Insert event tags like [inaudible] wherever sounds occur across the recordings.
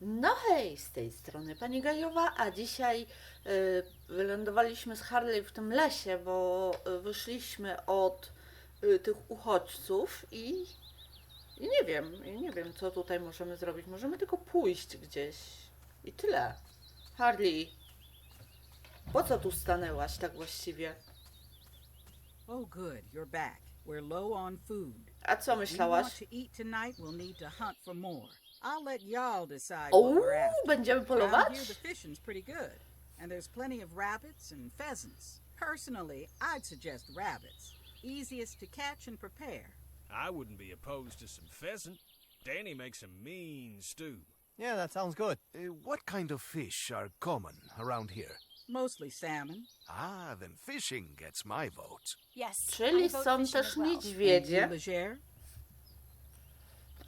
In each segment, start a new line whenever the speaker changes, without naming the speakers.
No hej, z tej strony Pani Gajowa, a dzisiaj y, wylądowaliśmy z Harley w tym lesie, bo y, wyszliśmy od y, tych uchodźców i, i nie wiem, i nie wiem co tutaj możemy zrobić. Możemy tylko pójść gdzieś i tyle. Harley, po co tu stanęłaś tak właściwie?
Oh, good, you're back. We're low on food.
A co
If we
myślałaś?
want to eat tonight, we'll need to hunt for more. I'll let y'all decide
O,
what we're after. Around here, the fishing's pretty good, and there's plenty of rabbits and pheasants. Personally, I'd suggest rabbits. Easiest to catch and prepare.
I wouldn't be opposed to some pheasant. Danny makes a mean stew.
Yeah, that sounds good.
Uh, what kind of fish are common around here?
Mostly salmon.
Ah, then fishing gets my vote.
Yes.
Czyli
I vote
są też
well.
Niedźwiedzie.
Legere?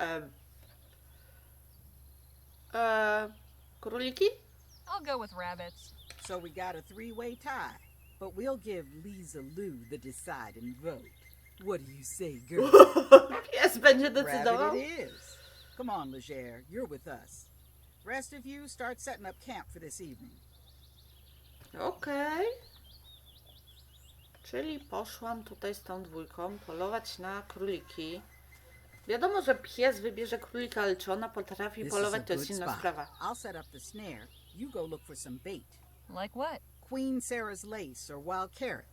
E, Uh, e, króliki?
I'll go with rabbits.
So we got a three-way tie. But we'll give Lisa Lou the deciding vote. What do you say, girl?
Pies będzie decydował?
Rabbit it is. Come on, Legere, you're with us. Rest of you start setting up camp for this evening.
Okej. Czyli poszłam tutaj z tą dwójką polować na króliki. Wiadomo, że pies wybierze królika, ale czy ona potrafi
This
polować,
is
to
a
jest
good
inna
spot.
sprawa.
I'll set up the snare. You go look for some bait.
Like what?
Queen Sarah's lace or wild carrot.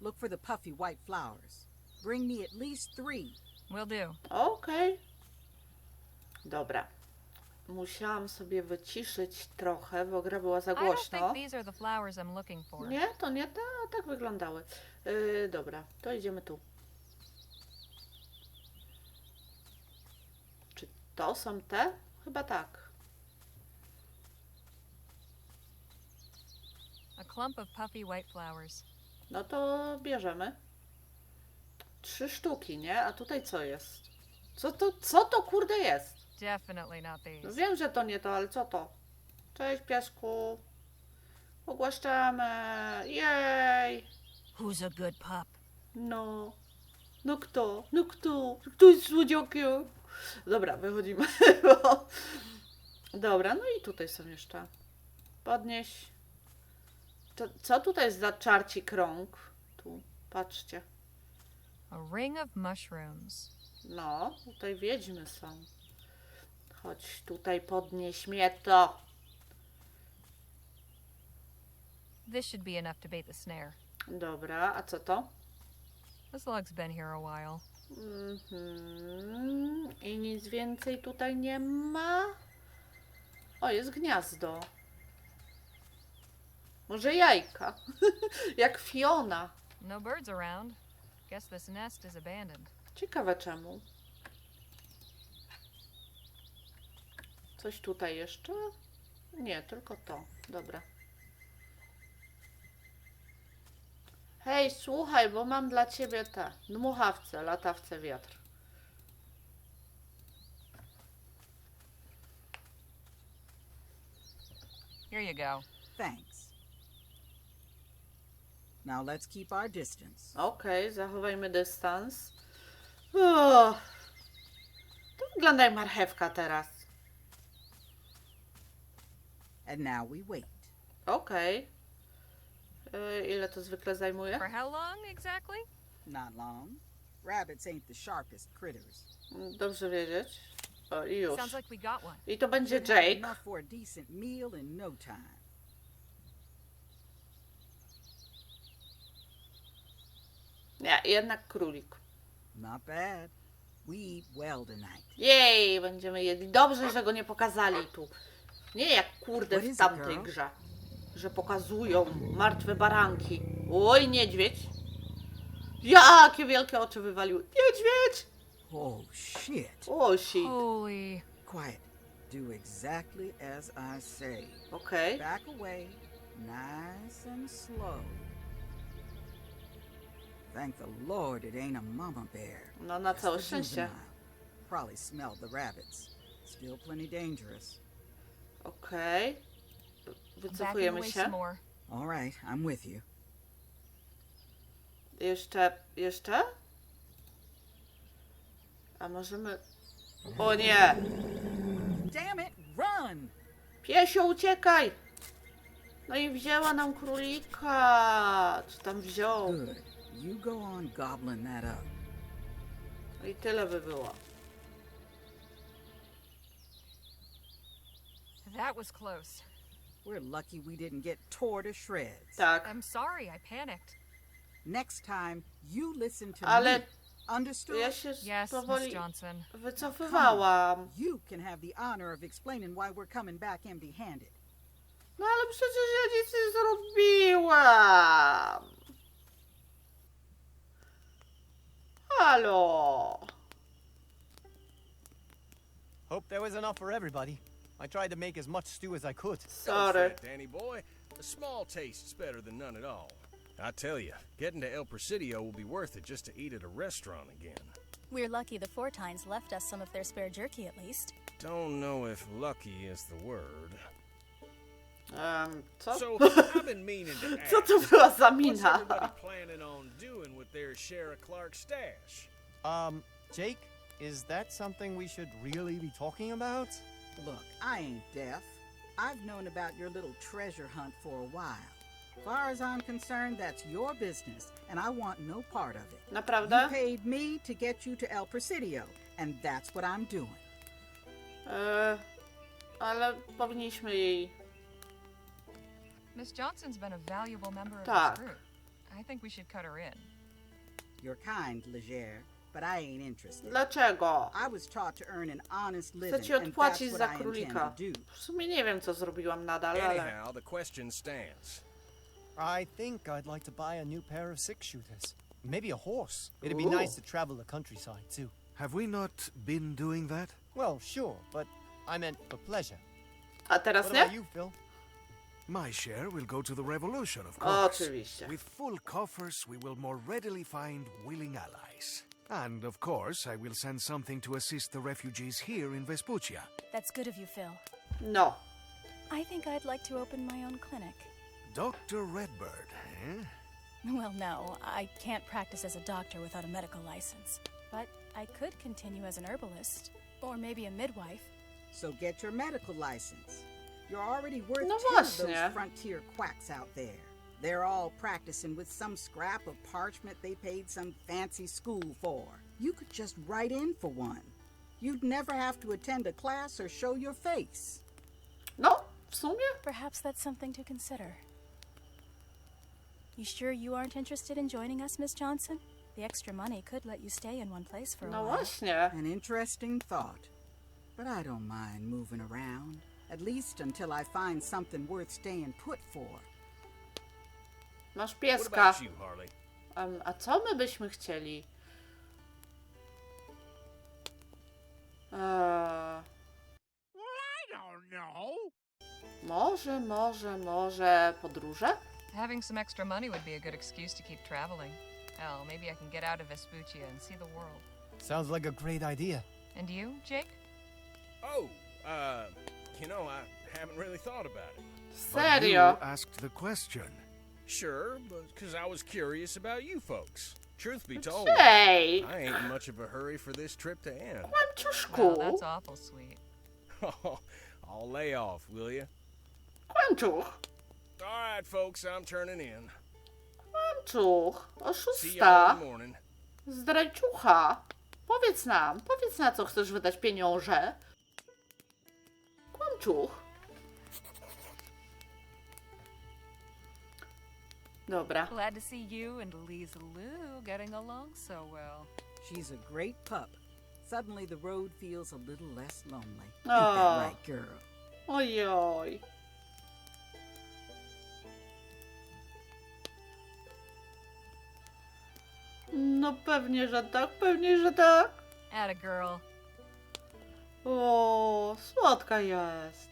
Look for the puffy white flowers. Bring me at least three.
Will do.
Okej. Dobra. Musiałam sobie wyciszyć trochę, bo gra była za
I don't
głośno.
think these are the flowers I'm looking for.
Nie, to nie, to tak wyglądały. Yy, dobra, to idziemy tu. Czy to są te? Chyba tak.
A clump of puffy white flowers.
No to bierzemy. Trzy sztuki, nie? A tutaj co jest? Co to, co to kurde jest?
Definitely not
No
these.
wiem, że to nie to, ale co to? Cześć piesku. Ogłaszczamy. Jej.
Who's a good pup?
No. No kto? No kto? Kto jest słodziakiem? Dobra, wychodzimy. [laughs] Dobra, no i tutaj są jeszcze. Podnieś. To, co tutaj jest za czarci krąg? Tu, patrzcie.
A ring of mushrooms.
No, tutaj wiedźmy są. Chodź tutaj, podnieś mnie to.
This should be enough to bait the snare.
Dobra, a co to?
This log's been here a while.
Mhm. I nic więcej tutaj nie ma. O, jest gniazdo. Może jajka. [laughs] Jak Fiona.
No birds around. Guess this nest is abandoned.
Ciekawe czemu. Coś tutaj jeszcze? Nie, tylko to. Dobra. Hej, słuchaj, bo mam dla ciebie te dmuchawce, latawce wiatr.
Here you go.
Thanks. Now let's keep our distance.
Okej, zachowajmy dystans. Uff. To wygląda jak marchewka teraz.
And now we wait.
Okej. Y, Ile to zwykle zajmuje?
For how long exactly?
Not long. Rabbits ain't the sharpest critters.
Dobrze wiedzieć. O, i już.
Sounds like we got one.
I to będzie Jake.
Enough for a decent meal in no time.
Nie, jednak królik.
Not bad. We eat well tonight.
Jej, będziemy jedli. Dobrze, że go nie pokazali tu. Nie jak kurde w tamtej grze. Że pokazują martwe baranki. Oj, niedźwiedź. Jakie wielkie oczy wywaliły. Niedźwiedź!
Oh, shit.
O, shit.
Holy.
Quiet. Do exactly as I say.
Okej.
Back away, nice and slow. Thank the Lord it ain't a mama bear.
No na
Just
całe
a
szczęście.
juvenile. Probably smelled the rabbits. Still plenty dangerous.
Okej. Wycofujemy się.
All right, I'm with you.
Jeszcze, jeszcze? A możemy... O nie!
Damn it, run!
Piesio, uciekaj! No i wzięła nam królika. Czy tam wziął?
Good. You go on gobbling that up.
No i tyle by było.
That was close.
We're lucky we didn't get tore to shreds.
Tak.
I'm sorry, I panicked.
Next time, you listen to
Ale
me. Understood?
ja się
Yes, Miss Johnson.
wycofywałam.
You can have the honor of explaining why we're coming back empty-handed.
No ale przecież ja nic nie zrobiłam. Halo.
Hope there was enough for everybody. I tried to make as much stew as I could.
Go for
Sorry.
it, Danny boy. A small taste's better than none at all. I tell you, getting to El Presidio will be worth it just to eat at a restaurant again.
We're lucky the Fortines left us some of their spare jerky at least.
Don't know if lucky is the word.
Um, co?
So, [laughs] I've been meaning to [laughs] ask.
Co to była za
What's
mina?
everybody planning on doing with their share of Clark's stash?
Um, Jake, is that something we should really be talking about?
Look, I ain't deaf. I've known about your little treasure hunt for a while. Far as I'm concerned, that's your business, and I want no part of it. You paid me to get you to El Presidio, and that's what I'm doing.
E, ale powinniśmy jej...
Miss Johnson's been a valuable member of
Tak.
this group. I think we should cut her in.
You're kind, Leger, but I ain't interested.
Dlaczego?
I was taught to earn an honest living,
Chcę ci
and that's
odpłacić
what
za
I intend
królika.
to do.
W sumie nie wiem, co zrobiłam nadal, ale...
Anyhow, the question stands.
I think I'd like to buy a new pair of six shooters. Maybe a horse. It'd be
Ooh.
nice to travel the countryside too.
Have we not been doing that?
Well, sure, but I meant for pleasure.
A teraz
What
nie?
about you, Phil?
My share will go to the revolution, of course.
Oczywiście.
With full coffers, we will more readily find willing allies. And of course, I will send something to assist the refugees here in Vespuccia.
That's good of you, Phil.
No.
I think I'd like to open my own clinic.
Dr. Redbird, eh?
Well, no, I can't practice as a doctor without a medical license. But I could continue as an herbalist, or maybe a midwife.
So get your medical license. You're already worth
No
10 of those frontier quacks out there. They're all practicing with some scrap of parchment they paid some fancy school for. You could just write in for one. You'd never have to attend a class or show your face.
No, w sumie?
Perhaps that's something to consider. You sure you aren't interested in joining us, Miss Johnson? The extra money could let you stay in one place for a
No
while.
właśnie.
An interesting thought. But I don't mind moving around, at least until I find something worth staying put for.
Masz pieska. Em, a co my byśmy chcieli? Eee, może, może, może podróże?
Having some extra money would be a good excuse to keep traveling. Hell, maybe I can get out of Vespuccia and see the world.
Sounds like a great idea.
And you, Jake?
Oh, uh, you know, I haven't really thought about it.
But
Serio?
you asked the question.
Sure, but because I was curious about you folks. Truth be told,
Ej,
I ain't in much of a hurry for this trip to end.
Kłamczuszku,
that's awful sweet. [laughs]
I'll lay off, will you?
kłamczuch,
All right, folks, I'm turning in.
kłamczuch,
See y'all
oszusta,
in the morning.
zdrajczucha. Powiedz nam, powiedz na co chcesz wydać pieniądze. Kłamczuch. Dobra.
Glad to see you and Lisa Lou getting along so well.
She's a great pup. Suddenly the road feels a little less lonely. Ain't
Aw.
that oh. right, girl?
Ojoj. No pewnie, że tak, pewnie, że tak.
Atta girl.
O, słodka jest.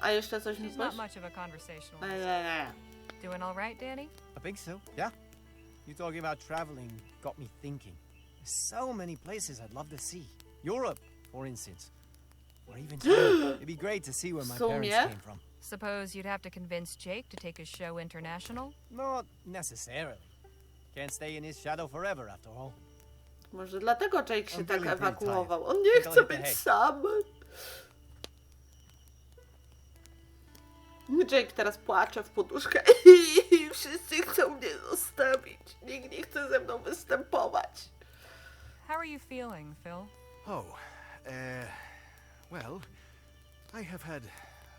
A jeszcze coś mi
She's not much of a conversationalist.
Nie, nie, nie.
Doing all right, Danny?
I think so. Yeah. You talking about traveling got me thinking. There's so many places I'd love to see. Europe, for instance. Or even [gasps] China. It'd be great to see where my
So,
parents
yeah?
came from.
Suppose you'd have to convince Jake to take his show international?
Not necessarily. Can't stay in his shadow forever, after all.
Może dlatego Jake się
I'm
tak
really, really
ewakuował.
tired.
On nie
Think I'll
chce być sam. Jake teraz płacze w poduszkę [laughs] i wszyscy chcą mnie zostawić. Nikt nie chce ze mną występować.
How are you feeling, Phil?
Oh, uh, well, I have had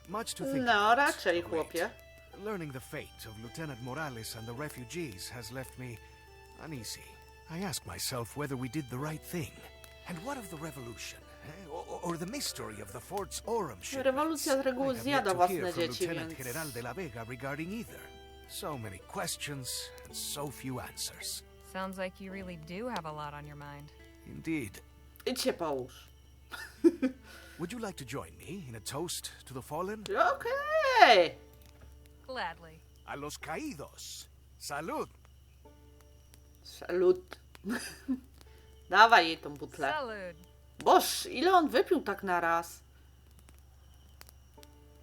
much to think
No,
about
raczej, chłopie.
Learning the fate of Lieutenant Morales and the refugees has left me uneasy. I ask myself whether we did the right thing. And what of the revolution? Or, or the mystery of the fort's Orem shipments?
Rewolucja z reguły
I have yet
zjada
to
własne
hear from
dzieci,
Lieutenant
więc-
General de la Vega regarding either. So many questions and so few answers.
Sounds like you really do have a lot on your mind.
Indeed.
Idź się połóż. [laughs]
Would you like to join me in a toast to the fallen?
Okay.
Gladly.
A los caídos. Salud.
Salut. [laughs] Dawaj jej tą butlę.
Salud.
Boż, ile on wypił tak na raz?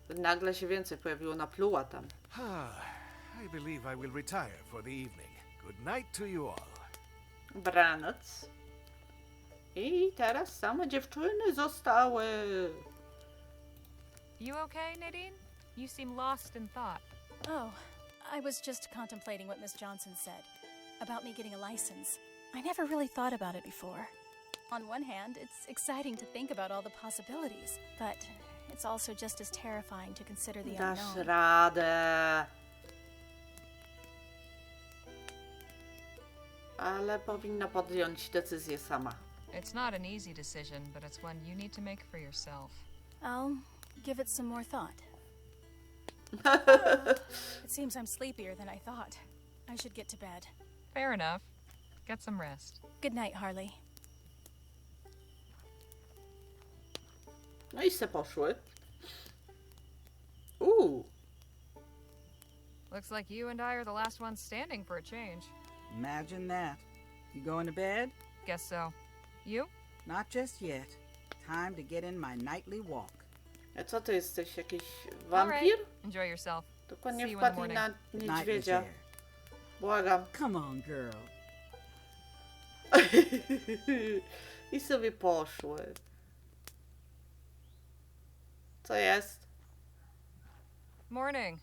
Nagle się więcej pojawiło, napluła tam.
I believe I will retire for the evening. Good night to you all.
Dobranoc. I teraz same dziewczyny zostały.
You okay, Nadine? You seem lost in thought.
Oh, I was just contemplating what Miss Johnson said about me getting a license. I never really thought about it before. On one hand, it's exciting to think about all the possibilities, but it's also just as terrifying to consider the
Dasz
unknown.
radę. Ale powinna podjąć decyzję sama.
It's not an easy decision, but it's one you need to make for yourself.
I'll give it some more thought. [laughs] it seems I'm sleepier than I thought. I should get to bed.
Fair enough. Get some rest.
Good night, Harley.
No i se poszły. Uuu,
Looks like you and I are the last ones standing for a change.
Imagine that. You going to bed?
Guess so. You?
Not just yet. Time to get in my nightly walk.
a co ty jesteś? Jakiś
All
wampir?
right. Enjoy yourself.
Dokładnie
See you in the
wpadli
morning.
na niedźwiedzia.
Legere.
Błagam.
Come on, girl. [laughs]
I sobie poszły. Co jest?
Morning.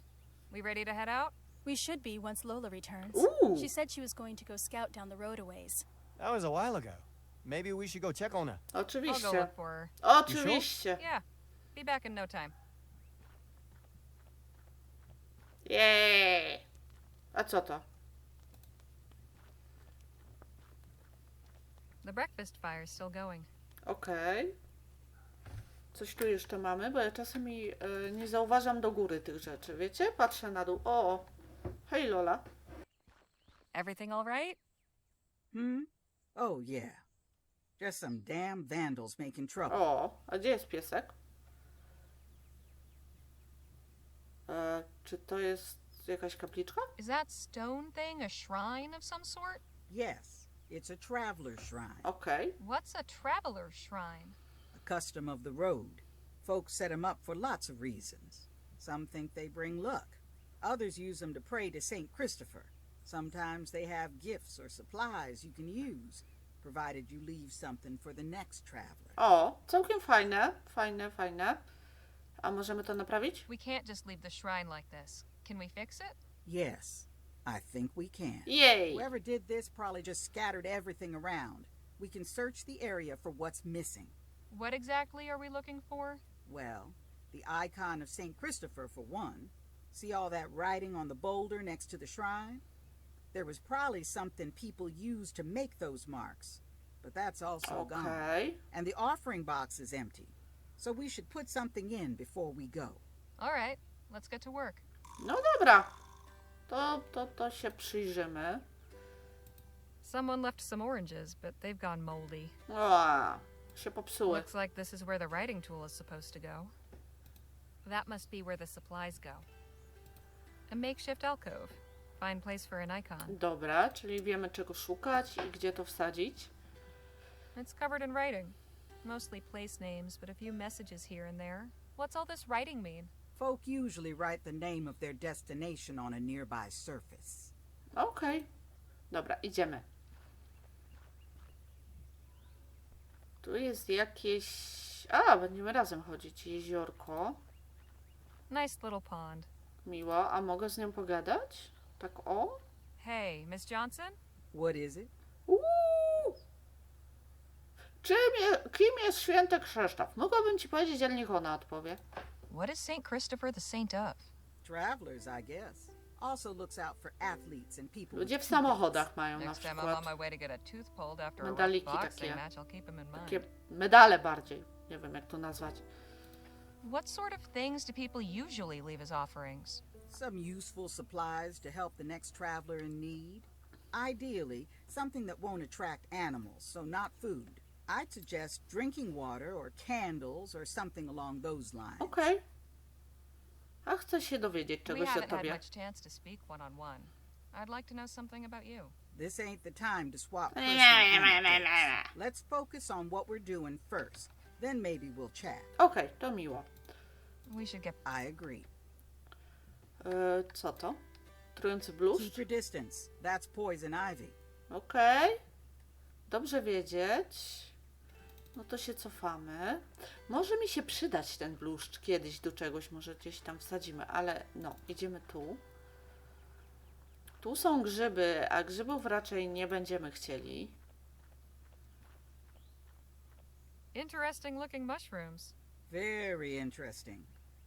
We ready to head out?
We should be once Lola returns.
Ooh.
She said she was going to go scout down the road a ways.
That was a while ago. Maybe we should go check on her.
I'll go look for her.
Oczywiście.
Yeah. Be back in no time.
Jej. A co to?
The breakfast fire's still going.
Okej. Coś tu jeszcze mamy, bo ja czasami y, nie zauważam do góry tych rzeczy, wiecie? Patrzę na dół. O! Hej Lola.
Everything all right?
Hmm? Oh, yeah. Just some damn vandals making trouble.
O, a gdzie jest piesek? E, czy to jest jakaś kapliczka?
Is that stone thing a shrine of some sort?
Yes, it's a traveler shrine,
Okej.
What's a traveler's shrine?
A custom of the road. Folks set 'em up for lots of reasons. Some think they bring luck. Others use them to pray to St. Christopher. Sometimes they have gifts or supplies you can use, provided you leave something for the next traveler.
O, całkiem fajne. Fajne, fajne. A możemy to naprawić?
We can't just leave the shrine like this. Can we fix it?
Yes, I think we can.
Jej!
Whoever did this probably just scattered everything around. We can search the area for what's missing.
What exactly are we looking for?
Well, the icon of St. Christopher, for one. See all that writing on the boulder next to the shrine? There was probably something people used to make those marks, but that's also gone.
Okej.
And the offering box is empty. So we should put something in before we go.
All right, let's get to work.
No dobra. To, to, to się przyjrzymy.
Someone left some oranges, but they've gone moldy.
O, się popsuły.
Looks like this is where the writing tool is supposed to go. That must be where the supplies go. A makeshift alcove. Fine place for an icon.
Dobra, czyli wiemy czego szukać i gdzie to wsadzić.
It's covered in writing. Mostly place names, but a few messages here and there. What's all this writing mean?
Folk usually write the name of their destination on a nearby surface.
Okej. Dobra, idziemy. Tu jest jakieś... A, będziemy razem chodzić. Jeziorko.
Nice little pond.
Miło, a mogę z nią pogadać? Tak o?
Hey, Miss Johnson?
What is it?
Uuu! Czym je, kim jest święty Krzysztof? Mogłabym ci powiedzieć, ale niech ona odpowie.
What is St. Christopher the saint of?
Travelers, I guess. Also looks out for athletes and people.
Ludzie w samochodach mają na
Next time I'm on
przykład
my way to get a tooth pulled after a rough
Medaliki
boxing
takie.
match, I'll keep 'em in mind.
takie medale bardziej. Nie wiem, jak to nazwać.
What sort of things do people usually leave as offerings?
Some useful supplies to help the next traveler in need. Ideally, something that won't attract animals, so not food. I'd suggest drinking water or candles or something along those lines.
Okej. A chcę się dowiedzieć
we
czegoś o
haven't had
tobie.
much chance to speak one on one. I'd like to know something about you.
This ain't the time to swap [laughs] personal anecdotes. Let's focus on what we're doing first. Then maybe we'll chat.
Okej, to miło.
We should get
I agree.
E, co to? Trujący
Keep
bluszcz?
your distance. That's poison ivy.
Okej. Dobrze wiedzieć. No to się cofamy. Może mi się przydać ten bluszcz kiedyś do czegoś, może gdzieś tam wsadzimy, ale no, idziemy tu. Tu są grzyby, a grzybów raczej nie będziemy chcieli.
interesting looking mushrooms.
Very interesting.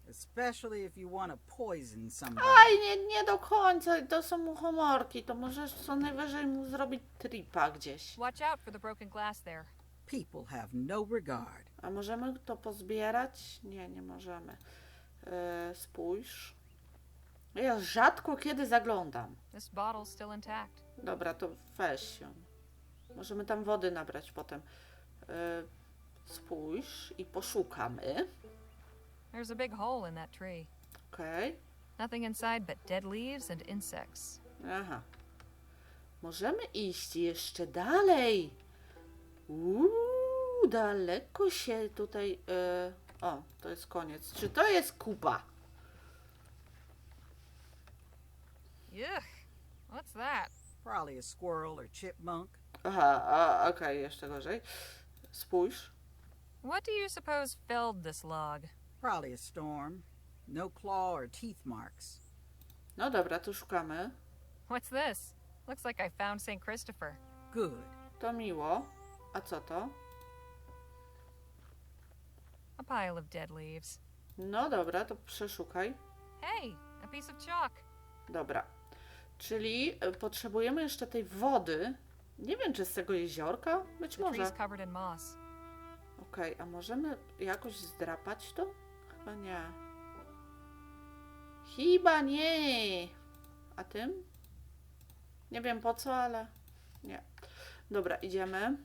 Especially if you want to poison somebody.
Aj, nie, nie do końca, to są muchomorki, to możesz co najwyżej mu zrobić tripa gdzieś.
Watch out for the broken glass there.
People have no regard.
A możemy to pozbierać? Nie, nie możemy. E, spójrz. Ja rzadko kiedy zaglądam.
This bottle's still intact.
Dobra, to weź ją. Możemy tam wody nabrać potem. E, spójrz i poszukamy.
There's a big hole in that tree.
Okej.
Nothing inside but dead leaves and insects.
Aha. Możemy iść jeszcze dalej. Uuu, daleko się tutaj. E, o, to jest koniec. Czy to jest Kuba?
Yuck! What's that?
Probably a squirrel or chipmunk.
Aha, a, okej, jeszcze gorzej. Spójrz.
What do you suppose felled this log?
Probably a storm. No claw or teeth marks.
No dobra, to szukamy.
What's this? Looks like I found St. Christopher.
Good.
To miło. A co to?
A pile of dead leaves.
No dobra, to przeszukaj.
Hey, a piece of chalk.
Dobra. Czyli e, potrzebujemy jeszcze tej wody. Nie wiem, czy z tego jeziorka? Być
The
może.
tree's covered in moss.
Okej, a możemy jakoś zdrapać to? Chyba nie. Chyba nie. A tym? Nie wiem po co, ale nie. Dobra, idziemy.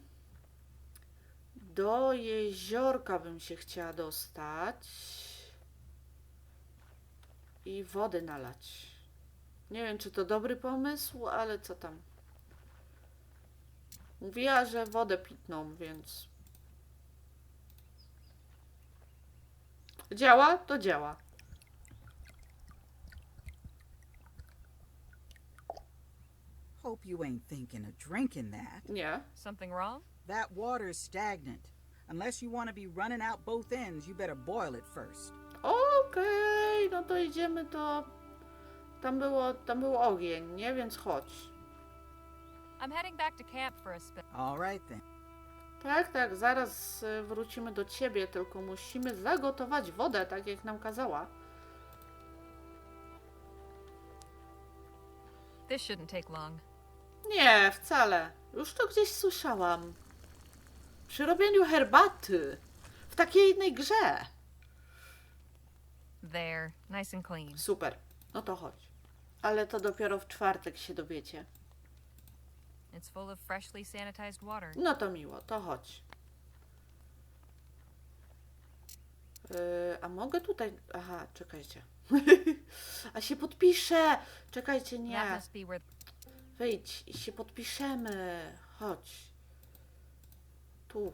Do jeziorka bym się chciała dostać. I wody nalać. Nie wiem, czy to dobry pomysł, ale co tam. Mówiła, że wodę pitną, więc Działa? To działa.
Hope you ain't thinking of drinking that.
Nie.
Something wrong?
That water's stagnant. Unless you want to be running out both ends, you better boil it first.
Okej, no to idziemy do... Tam było, tam był ogień, nie? Więc chodź.
I'm heading back to camp for a spin.
All right then.
Tak, tak, zaraz y, wrócimy do ciebie, tylko musimy zagotować wodę, tak jak nam kazała.
This shouldn't take long.
Nie, wcale. Już to gdzieś słyszałam. Przy robieniu herbaty. W takiej innej grze.
There, nice and clean.
Super. No to chodź. Ale to dopiero w czwartek się dowiecie.
It's full of freshly sanitized water.
No to miło, to chodź. Yy, a mogę tutaj. Aha, czekajcie. [laughs] a się podpiszę! Czekajcie,
That
nie.
must be where
Wyjdź i się podpiszemy. Chodź. Tu.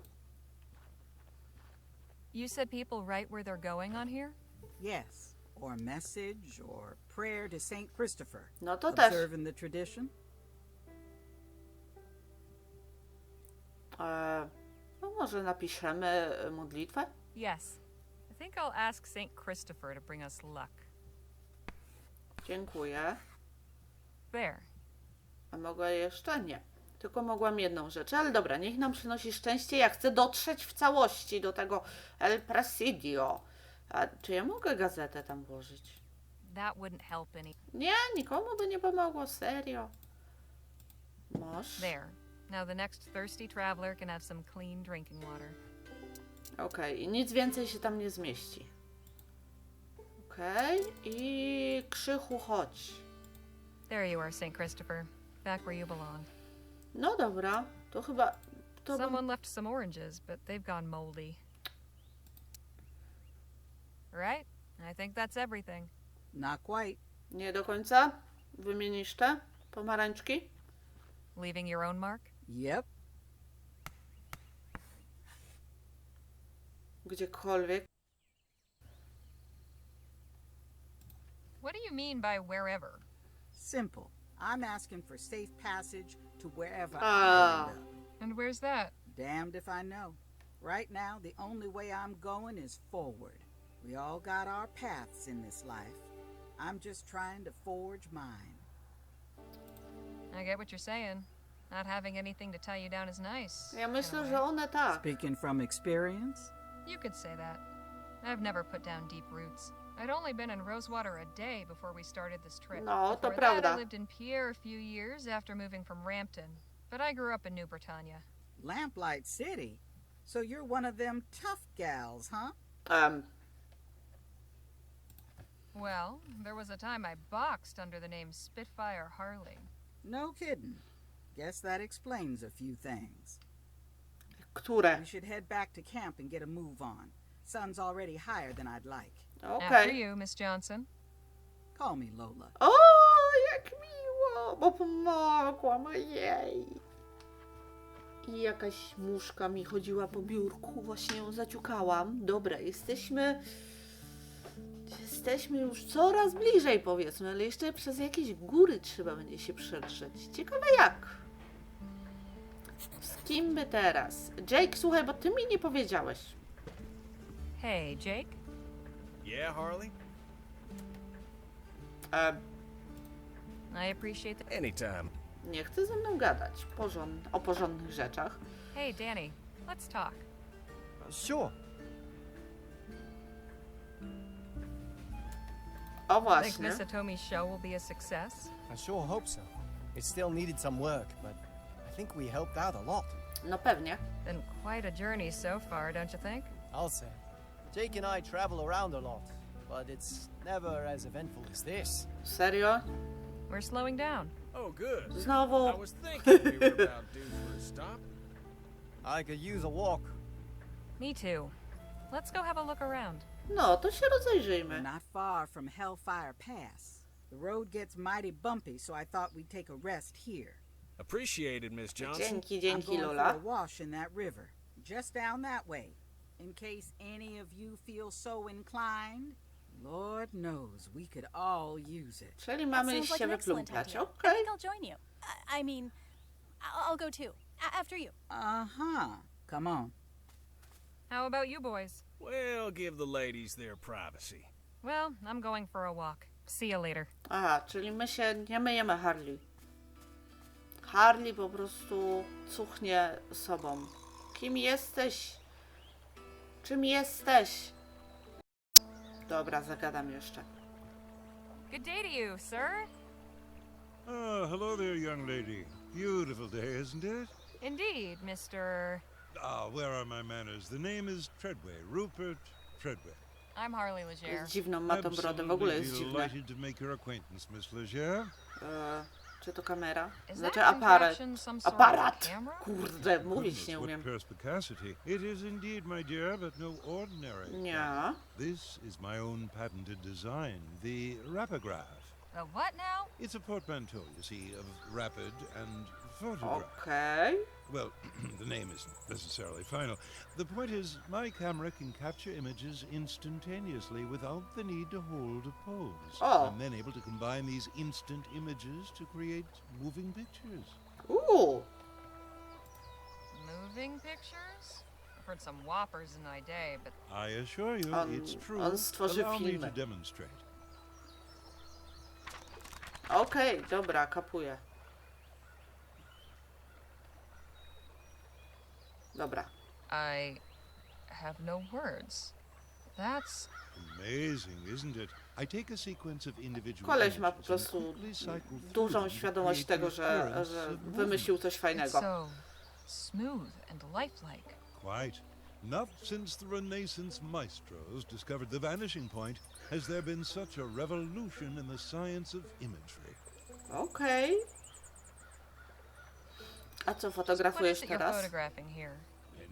you said people write where they're going on here?
Yes. Or a message or prayer to St. Christopher.
No to też.
Observing the tradition.
Uh, e, no może napiszemy e, eh, modlitwę?
Yes. I think I'll ask St. Christopher to bring us luck.
Dziękuję.
There.
A mogła jeszcze nie. Tylko mogłam jedną rzecz, ale dobra, niech nam przynosi szczęście. Ja chcę dotrzeć w całości do tego El Presidio. A czy ja mogę gazetę tam włożyć?
That wouldn't help any.
Nie, nikomu by nie pomogło, serio. Masz?
There. Now the next thirsty traveler can have some clean drinking water.
Okej, i nic więcej się tam nie zmieści. Okej, i Krzychu, chodź.
There you are, St. Christopher. Back where you belong.
No dobra, to chyba... To bym...
Someone left some oranges, but they've gone moldy. Right? I think that's everything.
Not quite.
Nie do końca? Wymienisz te pomarańczki?
Leaving your own mark?
Yep.
Gdziekolwiek.
What do you mean by wherever?
Simple. I'm asking for safe passage to wherever
Ah.
I end up.
And where's that?
Damned if I know. Right now, the only way I'm going is forward. We all got our paths in this life. I'm just trying to forge mine.
I get what you're saying. Not having anything to tie you down is nice.
Ja
in a
myślę, że one tak.
Speaking from experience,
You could say that. I've never put down deep roots. I'd only been in Rosewater a day before we started this trip.
No, to
Before that, I lived in Pierre a few years after moving from Rampton. But I grew up in New Britannia.
Lamplight City. So you're one of them tough gals, huh?
Em,
Well, there was a time I boxed under the name Spitfire Harley.
No kidding. Guess that explains a few things.
które?
We should head back to camp and get a move on. Sun's already higher than I'd like.
Okej.
After you, Miss Johnson.
Call me Lola.
O, jak miło, bo pomogłam, ojej. I jakaś muszka mi chodziła po biurku, właśnie ją zaciukałam. Dobra, jesteśmy... Jesteśmy już coraz bliżej, powiedzmy, ale jeszcze przez jakieś góry trzeba będzie się przedrzeć. Ciekawe jak. Z kim by teraz? Jake, słuchaj, bo ty mi nie powiedziałeś.
Hey, Jake.
Yeah, Harley?
E,
I appreciate the.
Anytime.
nie chce ze mną gadać porząd- o porządnych rzeczach.
Hey, Danny. Let's talk.
Uh, sure.
O
Think
właśnie.
Miss Atomi's show will be a success?
I sure hope so. It still needed some work, but I think we helped out a lot.
No pewnie.
Been quite a journey so far, don't you think?
I'll say. Jake and I travel around a lot, but it's never as eventful as this.
Serio?
We're slowing down.
Oh, good. novel
I
was thinking we were about due for a stop. [laughs]
I could use a walk.
Me too. Let's go have a look around.
No, to się rozejrzyjmy.
Not far from Hellfire Pass. The road gets mighty bumpy, so I thought we'd take a rest here.
Appreciated, Miss Johnson.
Dzięki,
I'm
dzięki
going for a wash in that river, just down that way, in case any of you feel so inclined. Lord knows we could all use it.
Czyli
That
mamy
sounds
iść
like
się
an excellent
wyplumplać.
idea. I
Okej.
think I'll join you. I, I mean, I'll, I'll go too. A- after you.
Uh huh. Come on.
How about you boys?
Well, give the ladies their privacy.
Well, I'm going for a walk. See you later.
Aha, czyli my się nie myjemy Harley. Harley po prostu cuchnie sobą. Kim jesteś? Czym jesteś? Dobra, zagadam jeszcze.
Good day to you, sir.
Ah, hello there, young lady. Beautiful day, isn't it?
Indeed, Mr.
Ah, where are my manners? The name is Treadway, Rupert Treadway.
I'm Harley Leger.
Jest dziwną, ma tą brodę, w ogóle jest
Absolutely
dziwne.
delighted to make your acquaintance, Miss Leger.
E, czy to kamera?
Is
Znaczy
that
aparat.
some sort of
Aparat!
camera?
Kurde, mówić nie
what
umiem.
perspicacity. It is indeed, my dear, but no ordinary.
Nie.
This is my own patented design, the Rapograph.
The what now?
It's a portmanteau, you see, of rapid and photograph.
Okej.
Well, [clears throat] the name isn't necessarily final. The point is, my camera can capture images instantaneously without the need to hold a pose.
Oh.
I'm then able to combine these instant images to create moving pictures.
Uuu.
Moving pictures? I've heard some whoppers in my day, but
I assure you,
On-
it's true.
on stworzy
Allow me to
filmy.
demonstrate.
Okej, dobra, kapuję. Dobra.
I have no words. That's
Amazing, isn't it? I take a sequence of individual
Koleś ma po
images and
prostu
quickly cycle through
dużą
them to
świadomość
create
tego,
the
że,
appearance
że
of
wymyślił coś
it's
fajnego.
so smooth and lifelike.
Quite. Not since the Renaissance maestros discovered the vanishing point has there been such a revolution in the science of imagery.
Okej. A co fotografujesz teraz?
photographing here?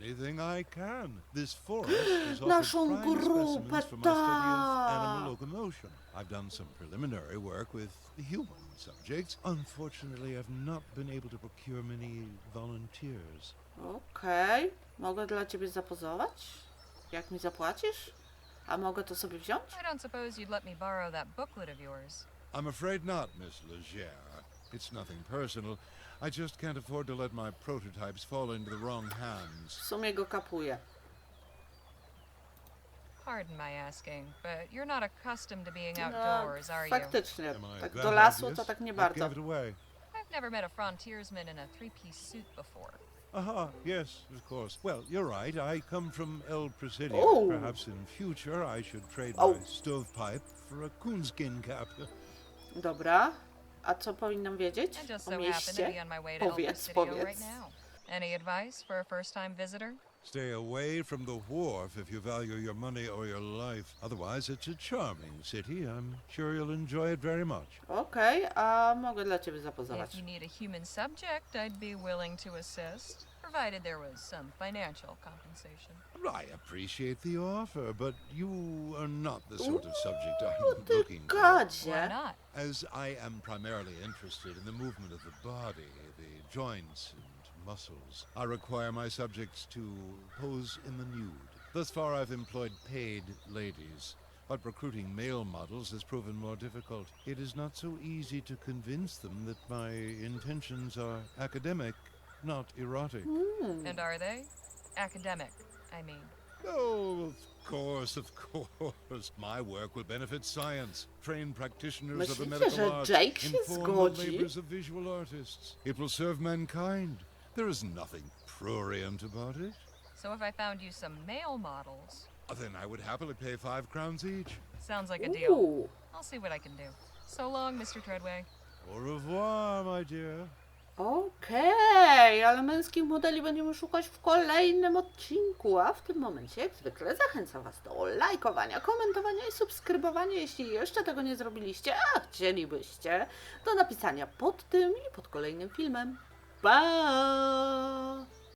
Anything I can. This forest has [gasps] offered
Naszą grupę, tak.
locomotion. I've done some preliminary work with human subjects. Unfortunately, I've not been able to procure many volunteers.
Okej. Mogę dla ciebie zapozować? Jak mi zapłacisz? A mogę to sobie wziąć?
I don't suppose you'd let me borrow that booklet of yours.
I'm afraid not, Miss Legere. It's nothing personal. I just can't afford to let my prototypes fall into the wrong hands.
W sumie go kapuję.
Pardon my asking, but you're not accustomed to being
No,
outdoors, are you?
faktycznie.
Am I
Tak
that
do lasu to tak nie bardzo.
gave it away?
I've never met a frontiersman in a three-piece suit before.
Aha, yes, of course. Well, you're right. I come from El Presidio.
Oh.
Perhaps in future I should trade
Oh.
my stovepipe for a coonskin cap.
Dobra. A co powinnam wiedzieć
I just
o
so happen to be
mieście?
on my way to El
Powiedz,
Presidio
powiedz.
right now. Any advice for a first-time visitor?
Stay away from the wharf if you value your money or your life. Otherwise, it's a charming city. I'm sure you'll enjoy it very much.
Okej, a mogę dla ciebie zapozować.
If you need a human subject, I'd be willing to assist, provided there was some financial compensation.
I appreciate the offer, but you are not the sort of subject I'm oh,
Ty
looking for.
Why
gadzie.
not?
As I am primarily interested in the movement of the body, the joints and muscles, I require my subjects to pose in the nude. Thus far, I've employed paid ladies, but recruiting male models has proven more difficult. It is not so easy to convince them that my intentions are academic, not erotic.
And are they? Academic, I mean.
Oh, of course, of course. My work will benefit science. Train practitioners of the medical
że
arts.
Jake się
Inform the
zgodzi?
labors of visual artists. It will serve mankind. There is nothing prurient about it.
So if I found you some male models, uh,
Then I would happily pay five crowns each.
sounds like a deal. I'll see what I can do. So long, Mr. Treadway.
Au revoir, my dear.
Okej, ale męskich modeli będziemy szukać w kolejnym odcinku, a w tym momencie, jak zwykle, zachęcam Was do lajkowania, komentowania i subskrybowania, jeśli jeszcze tego nie zrobiliście, a chcielibyście, do napisania pod tym i pod kolejnym filmem. Pa!